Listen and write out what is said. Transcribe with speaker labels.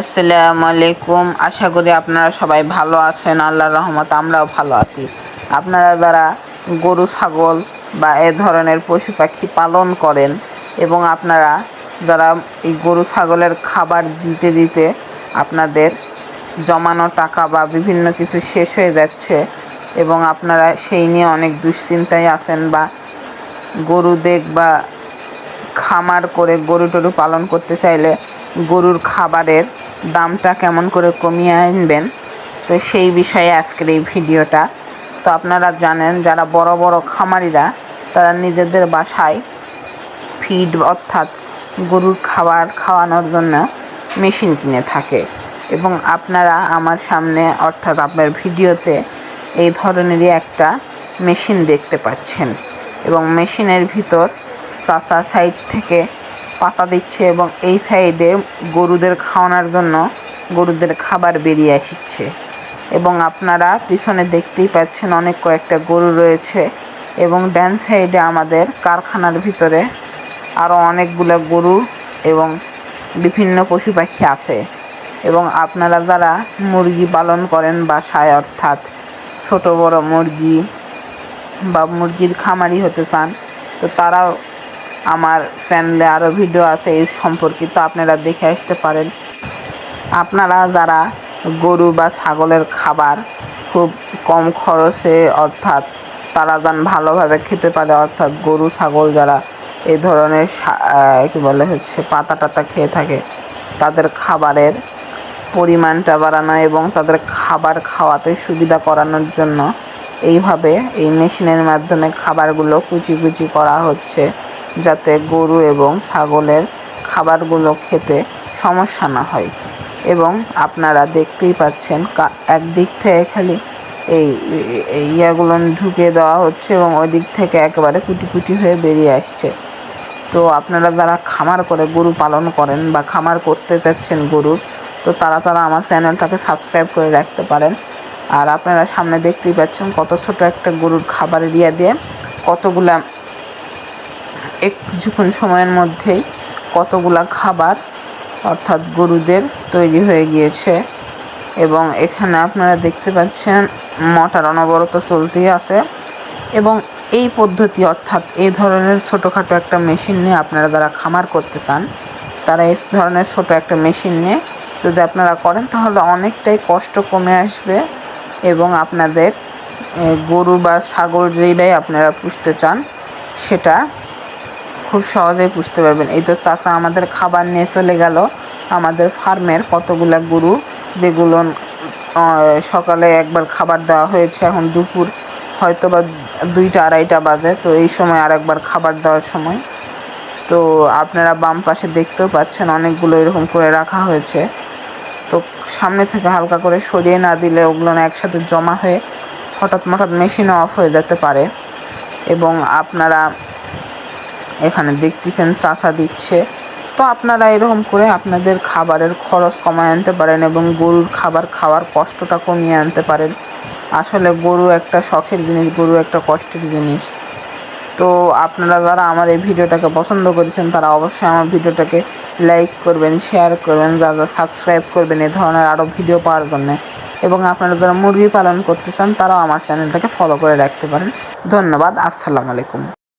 Speaker 1: আসসালামু আলাইকুম। আশা করি আপনারা সবাই ভালো আছেন। আল্লাহর রহমত আমরাও ভালো আছি। আপনারা যারা গরু, ছাগল বা এ ধরনের পশু পাখি পালন করেন এবং আপনারা যারা এই গরু, ছাগলের খাবার দিতে দিতে আপনাদের জমানো টাকা বা বিভিন্ন কিছু শেষ হয়ে যাচ্ছে এবং আপনারা সেই নিয়ে অনেক দুশ্চিন্তায় আছেন বা গরু দেখ বা খামার করে গরু টরু পালন করতে চাইলে গরুর খাবারের দামটা কেমন করে কমিয়ে আনবেন? তো সেই বিষয়ে আজকের এই ভিডিওটা। তো আপনারা জানেন, যারা বড় বড় খামারিরা, তারা নিজেদের বাসায় ফিড অর্থাৎ গরুর খাবার খাওয়ানোর জন্য মেশিন কিনে থাকে। এবং আপনারা আমার সামনে অর্থাৎ আপনার ভিডিওতে এই ধরনেরই একটা মেশিন দেখতে পাচ্ছেন। এবং মেশিনের ভিতর চাচা সাইড থেকে পাতা দিচ্ছে এবং এই সাইডে গরুদের খাওয়ানোর জন্য গরুদের খাবার বেরিয়ে আসছে। এবং আপনারা পিছনে দেখতেই পাচ্ছেন অনেক কয়েকটা গরু রয়েছে এবং ডান সাইডে আমাদের কারখানার ভিতরে আরও অনেকগুলো গরু এবং বিভিন্ন পশু পাখি আছে। এবং আপনারা যারা মুরগি পালন করেন বাসায় অর্থাৎ ছোট বড় মুরগি বা মুরগির খামারি হতে চান, তো তারাও আমার চ্যানেলে আরও ভিডিও আছে এই সম্পর্কিত, আপনারা দেখে আসতে পারেন। আপনারা যারা গরু বা ছাগলের খাবার খুব কম খরচে, অর্থাৎ তারা যান ভালোভাবে খেতে পারে, অর্থাৎ গরু, ছাগল যারা এই ধরনের কী বলে হচ্ছে পাতা টাতা খেয়ে থাকে, তাদের খাবারের পরিমাণটা বাড়ানো এবং তাদের খাবার খাওয়াতে সুবিধা করানোর জন্য এইভাবে এই মেশিনের মাধ্যমে খাবারগুলো কুচি কুচি করা হচ্ছে। যাতে গরু এবং ছাগলের খাবারগুলো খেতে সমস্যা না হয়। এবং আপনারা দেখতেই পাচ্ছেন একদিক থেকে খালি এই ইয়াগুলো ঢুকে দেওয়া হচ্ছে এবং ওই দিক থেকে একেবারে কুটি কুটি হয়ে বেরিয়ে আসছে। তো আপনারা যারা খামার করে গরু পালন করেন বা খামার করতে চাচ্ছেন গরুর, তো তারা তারা আমার চ্যানেলটাকে সাবস্ক্রাইব করে রাখতে পারেন। আর আপনারা সামনে দেখতেই পাচ্ছেন কত ছোট একটা গরুর খাবার এরিয়া দিয়ে কতগুলা এক কিছুক্ষণ সময়ের মধ্যেই কতগুলা খাবার, অর্থাৎ গরুদের, তৈরি হয়ে গিয়েছে। এবং এখানে আপনারা দেখতে পাচ্ছেন মোটর অনবরত চলতেই আছে। এবং এই পদ্ধতি, অর্থাৎ এই ধরনের ছোটোখাটো একটা মেশিন নিয়ে আপনারা যারা খামার করতে চান, তারা এই ধরনের ছোট একটা মেশিন নিয়ে যদি আপনারা করেন, তাহলে অনেকটাই কষ্ট কমে আসবে এবং আপনাদের গরু বা ছাগল যেটাই আপনারা পুষতে চান, সেটা খুব সহজেই বুঝতে পারবেন। এই তো চাষা আমাদের খাবার নিয়ে চলে গেল। আমাদের ফার্মের কতগুলা গরু, যেগুলো সকালে একবার খাবার দেওয়া হয়েছে, এখন দুপুর হয়তো বা দুইটা আড়াইটা বাজে, তো এই সময় আর একবার খাবার দেওয়ার সময়। তো আপনারা বাম পাশে দেখতেও পাচ্ছেন, অনেকগুলো এরকম করে রাখা হয়েছে। তো সামনে থেকে হালকা করে সরিয়ে না দিলে ওগুলো একসাথে জমা হয়ে হঠাৎ হঠাৎ মেশিনও অফ হয়ে যেতে পারে। এবং আপনারা এখানে দেখতেছেন চাষা দিচ্ছে। তো আপনারা এরকম করে আপনাদের খাবারের খরচ কমায় আনতে পারেন এবং গরুর খাবার খাওয়ার কষ্টটা কমিয়ে আনতে পারেন। আসলে গরু একটা শখের জিনিস, গরু একটা কষ্টের জিনিস। তো আপনারা যারা আমার এই ভিডিওটাকে পছন্দ করেছেন, তারা অবশ্যই আমার ভিডিওটাকে লাইক করবেন শেয়ার করবেন যারা সাবস্ক্রাইব করবেন এ ধরনের আরও ভিডিও পাওয়ার জন্য। এবং আপনারা যারা মুরগি পালন করতে চান, তারাও আমার চ্যানেলটাকে ফলো করে রাখতে পারেন। ধন্যবাদ, আসসালামু আলাইকুম।